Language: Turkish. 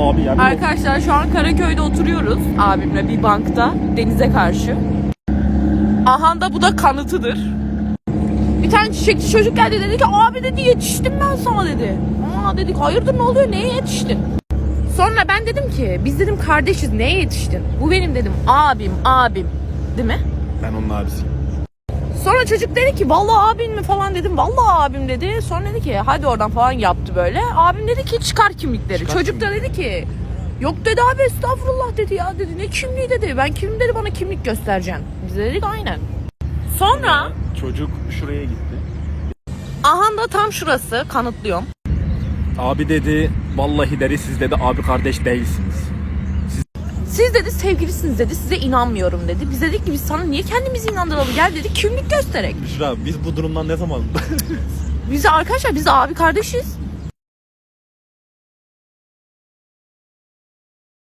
abi yani. Arkadaşlar şu an Karaköy'de oturuyoruz abimle bir bankta denize karşı. Aha da bu da kanıtıdır. Bir tane çiçekçi çocuk geldi dedi ki abi dedi yetiştim ben sana dedi. Aa dedik hayırdır ne oluyor neye yetiştin? Sonra ben dedim ki biz dedim kardeşiz neye yetiştin? Bu benim dedim abim abim değil mi? Ben onun abisiyim. Sonra çocuk dedi ki vallahi abin mi falan dedim. Vallahi abim dedi. Sonra dedi ki hadi oradan falan yaptı böyle. Abim dedi ki çıkar kimlikleri. Çıkar çocuk da dedi ki yok dedi abi estağfurullah dedi ya dedi. Ne kimliği dedi. Ben kimim dedi bana kimlik göstereceksin. Biz de dedik aynen. Sonra Çocuk şuraya gitti. aha da tam şurası kanıtlıyorum. Abi dedi vallahi dedi siz dedi abi kardeş değilsiniz. Siz dedi sevgilisiniz dedi size inanmıyorum dedi. Biz dedik ki biz sana niye kendimizi inandıralım gel dedi kimlik göstererek. Büşra biz bu durumdan ne zaman? Biz arkadaşlar biz abi kardeşiz.